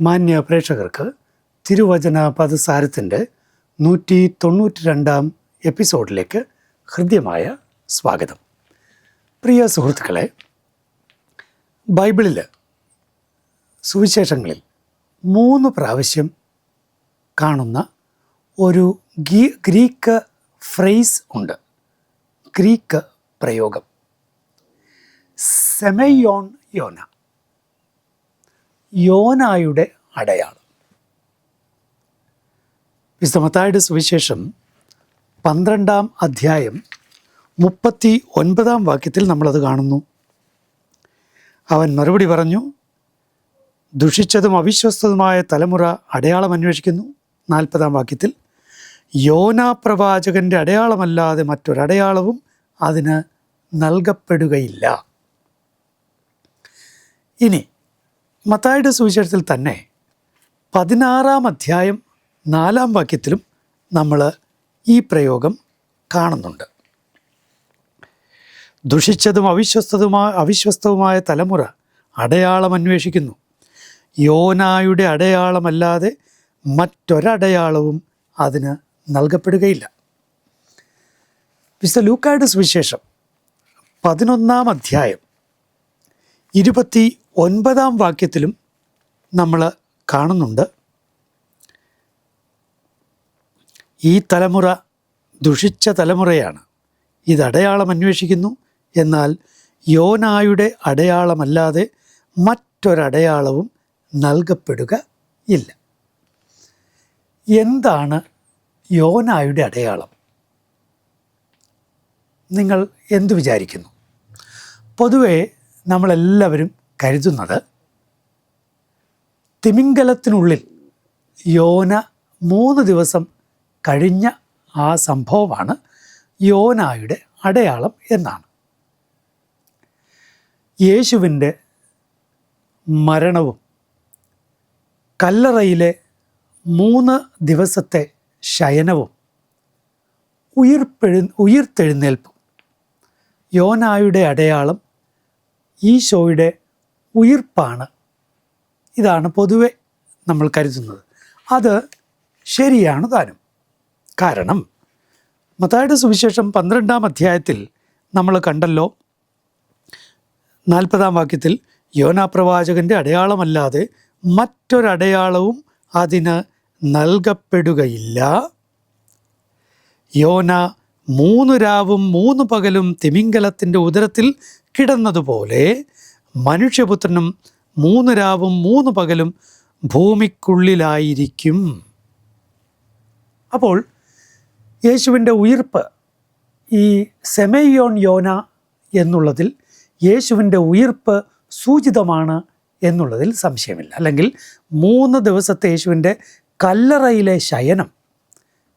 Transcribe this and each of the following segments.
മാന്യ പ്രേക്ഷകർക്ക് തിരുവചന പദസാരത്തിന്റെ നൂറ്റി തൊണ്ണൂറ്റി രണ്ടാം എപ്പിസോഡിലേക്ക് ഹൃദ്യമായ സ്വാഗതം. പ്രിയ സുഹൃത്തുക്കളെ ബൈബിളിൽ സുവിശേഷങ്ങളിൽ മൂന്ന് പ്രാവശ്യം കാണുന്ന ഒരു ഗീ ഗ്രീക്ക് ഫ്രേസ് ഉണ്ട്. ഗ്രീക്ക് പ്രയോഗം. സെമയോൺ യോന. യോനായുടെ അടയാളം. വിശുദ്ധമത്തായുടെ സുവിശേഷം പന്ത്രണ്ടാം അധ്യായം മുപ്പത്തി ഒൻപതാം വാക്യത്തിൽ നമ്മളത് കാണുന്നു. അവൻ മറുപടി പറഞ്ഞു ദുഷിച്ചതും അവിശ്വസ്തതുമായ തലമുറ അടയാളം അന്വേഷിക്കുന്നു. നാൽപ്പതാം വാക്യത്തിൽ യോനാ പ്രവാചകന്റെ അടയാളമല്ലാതെ മറ്റൊരടയാളവും അതിന് നൽകപ്പെടുകയില്ല. ഇനി മത്തായുടെ സുവിശേഷത്തിൽ തന്നെ പതിനാറാം അധ്യായം നാലാം വാക്യത്തിലും നമ്മൾ ഈ പ്രയോഗം കാണുന്നുണ്ട്. ദുഷിച്ചതും അവിശ്വസ്തതുമായ അവിശ്വസ്തവുമായ തലമുറ അടയാളം അന്വേഷിക്കുന്നു. യോനായുടെ അടയാളമല്ലാതെ മറ്റൊരടയാളവും അതിന് നൽകപ്പെടുകയില്ല. വിശുദ്ധ ലൂക്കായുടെ സുവിശേഷം പതിനൊന്നാം അധ്യായം ഇരുപത്തി ഒൻപതാം വാക്യത്തിലും നമ്മൾ കാണുന്നുണ്ട്. ഈ തലമുറ ദുഷിച്ച തലമുറയാണ്. ഇത് അടയാളം അന്വേഷിക്കുന്നു. എന്നാൽ യോനായുടെ അടയാളമല്ലാതെ മറ്റൊരടയാളവും നൽകപ്പെടുക ഇല്ല. എന്താണ് യോനായുടെ അടയാളം? നിങ്ങൾ എന്തു വിചാരിക്കുന്നു? പൊതുവേ നമ്മളെല്ലാവരും കരുതുന്നത് തിമിംഗലത്തിനുള്ളിൽ യോന മൂന്ന് ദിവസം കഴിഞ്ഞ ആ സംഭവമാണ് യോനായുടെ അടയാളം എന്നാണ്. യേശുവിന്റെ മരണവും കല്ലറയിലെ മൂന്ന് ദിവസത്തെ ശയനവും ഉയർപ്പെഴു ഉയർത്തെഴുന്നേൽപ്പും യോനായുടെ അടയാളം ഈശോയുടെ ഉയിർപ്പാണ്. ഇതാണ് പൊതുവെ നമ്മൾ കരുതുന്നത്. അത് ശരിയാണ് താനും. കാരണം മത്തായുടെ സുവിശേഷം പന്ത്രണ്ടാം അധ്യായത്തിൽ നമ്മൾ കണ്ടല്ലോ. നാൽപ്പതാം വാക്യത്തിൽ യോനാ പ്രവാചകന്റെ അടയാളമല്ലാതെ മറ്റൊരടയാളവും അതിന് നൽകപ്പെടുകയില്ല. യോന മൂന്ന് രാവും മൂന്ന് പകലും തിമിംഗലത്തിന്റെ ഉദരത്തിൽ കിടന്നതുപോലെ മനുഷ്യപുത്രനും മൂന്ന് രാവും മൂന്ന് പകലും ഭൂമിക്കുള്ളിലായിരിക്കും. അപ്പോൾ യേശുവിന്റെ ഉയിർപ്പ് ഈ സെമയോൺ യോന എന്നുള്ളതിൽ യേശുവിന്റെ ഉയിർപ്പ് സൂചിതമാണ് എന്നുള്ളതിൽ സംശയമില്ല. അല്ലെങ്കിൽ മൂന്ന് ദിവസത്തെ യേശുവിന്റെ കല്ലറയിലെ ശയനം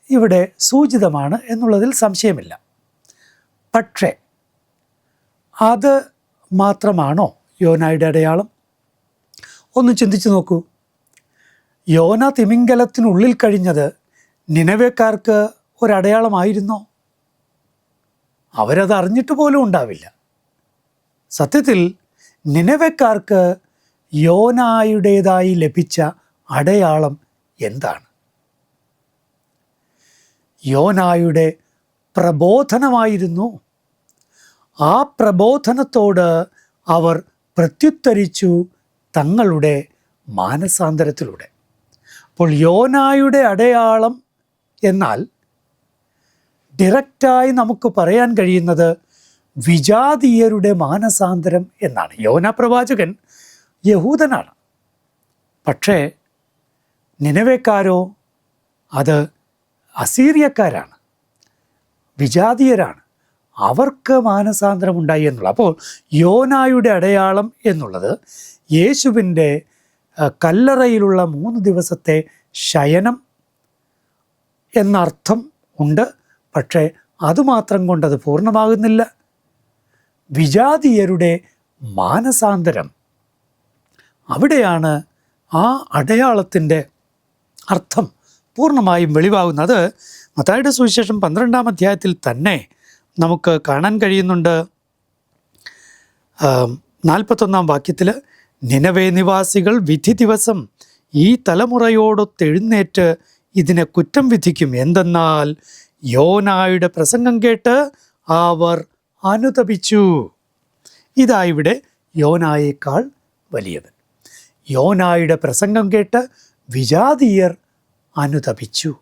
ഇവിടെ സൂചിതമാണ് എന്നുള്ളതിൽ സംശയമില്ല. പക്ഷേ അത് മാത്രമാണോ? യോനായുടെ അടയാളം? ഒന്ന് ചിന്തിച്ചു നോക്കൂ. യോന തിമിംഗലത്തിനുള്ളിൽ കഴിഞ്ഞത് നിലവേക്കാർക്ക് ഒരടയാളമായിരുന്നോ? അവരത് അറിഞ്ഞിട്ട് പോലും ഉണ്ടാവില്ല. സത്യത്തിൽ നിലവേക്കാർക്ക് യോനായുടേതായി ലഭിച്ച അടയാളം എന്താണ്? യോനായുടെ പ്രബോധനമായിരുന്നു. ആ പ്രബോധനത്തോട് അവർ പ്രത്യുത്തരിച്ചു തങ്ങളുടെ മാനസാന്തരത്തിലൂടെ. അപ്പോൾ യോനായുടെ അടയാളം എന്നാൽ ഡിറക്റ്റായി നമുക്ക് പറയാൻ കഴിയുന്നത് വിജാതീയരുടെ മാനസാന്തരം എന്നാണ്. യോന പ്രവാചകൻ യഹൂദനാണ്. പക്ഷേ നിലവേക്കാരോ അത് അസീറിയക്കാരാണ്. വിജാതീയരാണ്. അവർക്ക് മാനസാന്തരം ഉണ്ടായി എന്നുള്ളത് അപ്പോൾ യോനായുടെ അടയാളം എന്നുള്ളത് യേശുവിന്റെ കല്ലറയിലുള്ള മൂന്ന് ദിവസത്തെ ശയനം എന്നർത്ഥം ഉണ്ട്. പക്ഷേ അതുമാത്രം കൊണ്ടത് പൂർണമാകുന്നില്ല. വിജാതീയരുടെ മാനസാന്തരം. അവിടെയാണ് ആ അടയാളത്തിന്റെ അർത്ഥം പൂർണമായും വെളിവാകുന്നത്. മത്തായുടെ സുവിശേഷം പന്ത്രണ്ടാം അധ്യായത്തിൽ തന്നെ നമുക്ക് കാണാൻ കഴിയുന്നുണ്ട്. നാൽപ്പത്തൊന്നാം വാക്യത്തിൽ നിനവേ നിവാസികൾ വിധി ദിവസം ഈ തലമുറയോടൊത്തെഴുന്നേറ്റ് ഇതിനെ കുറ്റം വിധിക്കും. എന്തെന്നാൽ യോനായുടെ പ്രസംഗം കേട്ട് അവർ അനുതപിച്ചു. ഇതാ ഇവിടെ യോനായേക്കാൾ വലിയവൻ. യോനായുടെ പ്രസംഗം കേട്ട് വിജാതീയർ അനുതപിച്ചു.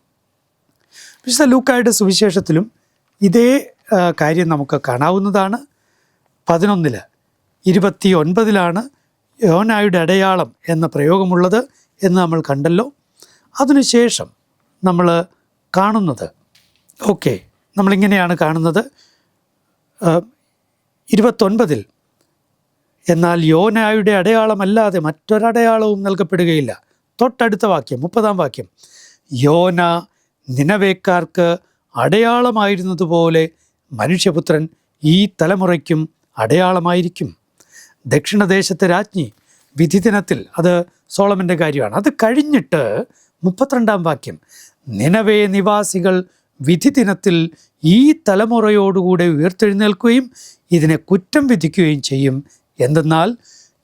വിശുദ്ധ ലൂക്കായുടെ സുവിശേഷത്തിലും ഇതേ കാര്യം നമുക്ക് കാണാവുന്നതാണ്. പതിനൊന്നിൽ ഇരുപത്തി ഒൻപതിലാണ് യോനായുടെ അടയാളം എന്ന പ്രയോഗമുള്ളത് എന്ന് നമ്മൾ കണ്ടല്ലോ. അതിനുശേഷം നമ്മൾ കാണുന്നത് ഓക്കെ നമ്മളിങ്ങനെയാണ് കാണുന്നത്. ഇരുപത്തൊൻപതിൽ എന്നാൽ യോനായുടെ അടയാളമല്ലാതെ മറ്റൊരടയാളവും നൽകപ്പെടുകയില്ല. തൊട്ടടുത്ത വാക്യം മുപ്പതാം വാക്യം യോന നിനവേക്കാർക്ക് അടയാളമായിരുന്നതുപോലെ മനുഷ്യപുത്രൻ ഈ തലമുറയ്ക്കും അടയാളമായിരിക്കും. ദക്ഷിണദേശത്തെ രാജ്ഞി വിധിദിനത്തിൽ അത് സോളമന്റെ കാര്യമാണ്. അത് കഴിഞ്ഞിട്ട് മുപ്പത്തിരണ്ടാം വാക്യം. നിലവേ നിവാസികൾ വിധിദിനത്തിൽ ഈ തലമുറയോടുകൂടെ ഉയർത്തെഴുന്നേൽക്കുകയും ഇതിനെ കുറ്റം വിധിക്കുകയും ചെയ്യും. എന്തെന്നാൽ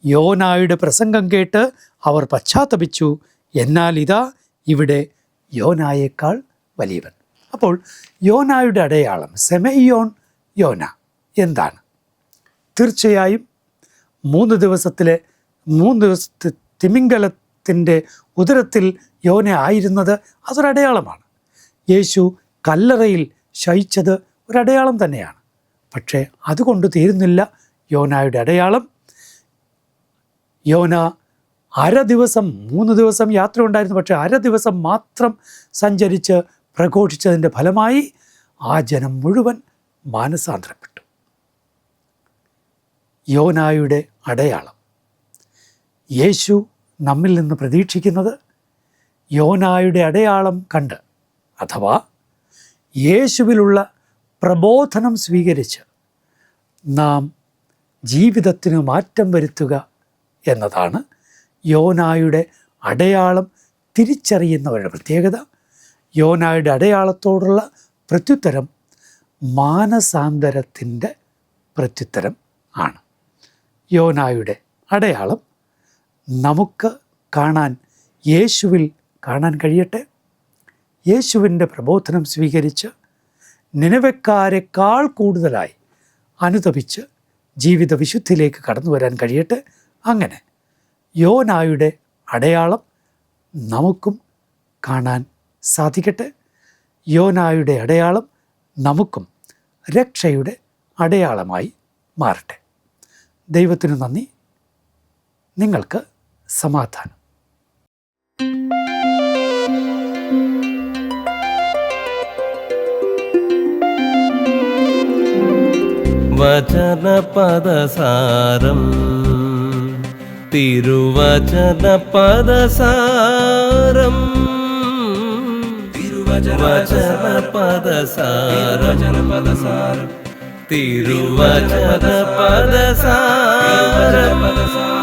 യോനായുടെ പ്രസംഗം കേട്ട് അവർ പശ്ചാത്തപിച്ചു. എന്നാൽ ഇതാ ഇവിടെ യോനായേക്കാൾ വലിയവൻ. അപ്പോൾ യോനായുടെ അടയാളം സെമയോൺ യോന. എന്താണ്? തീർച്ചയായും മൂന്ന് ദിവസത്തിലെ മൂന്ന് ദിവസത്തെ തിമിംഗലത്തിന്റെ ഉദരത്തിൽ യോന ആയിരുന്നത് അതൊരടയാളമാണ്. യേശു കല്ലറയിൽ ശയിച്ചത് ഒരടയാളം തന്നെയാണ്. പക്ഷേ അതുകൊണ്ട് തീരുന്നില്ല യോനായുടെ അടയാളം. യോന അര ദിവസം മൂന്ന് ദിവസം യാത്ര ഉണ്ടായിരുന്നു പക്ഷേ അര ദിവസം മാത്രം സഞ്ചരിച്ച് പ്രഘോഷിച്ചതിന്റെ ഫലമായി ആ ജനം മുഴുവൻ മാനസാന്തരപ്പെട്ടു. യോനായുടെ അടയാളം. യേശു നമ്മിൽ നിന്ന് പ്രതീക്ഷിക്കുന്നത് യോനായുടെ അടയാളം കണ്ട് അഥവാ യേശുവിലുള്ള പ്രബോധനം സ്വീകരിച്ച് നാം ജീവിതത്തിന് മാറ്റം വരുത്തുക എന്നതാണ് യോനായുടെ അടയാളം തിരിച്ചറിയുന്നവരുടെ പ്രത്യേകത. യോനായുടെ അടയാളത്തോടുള്ള പ്രത്യുത്തരം മാനസാന്തരത്തിന്റെ പ്രത്യുത്തരം ആണ്. യോനായുടെ അടയാളം നമുക്ക് കാണാൻ യേശുവിൽ കാണാൻ കഴിയട്ടെ? യേശുവിന്റെ പ്രബോധനം സ്വീകരിച്ച് നിലവക്കാരെക്കാൾ കൂടുതലായി അനുതപിച്ച് ജീവിത വിശുദ്ധിയിലേക്ക് കടന്നു വരാൻ കഴിയട്ടെ? അങ്ങനെ യോനായുടെ അടയാളം നമുക്കും കാണാൻ സാധിക്കട്ടെ. യോനായുടെ അടയാളം നമുക്കും രക്ഷയുടെ അടയാളമായി മാറട്ടെ. ദൈവത്തിന് നന്ദി. നിങ്ങൾക്ക് സമാധാനം. വചനപദസാരം തിരുവചനപദസാരം. തിരുവചനപദസാരം. തിരുവചനപദസാരം.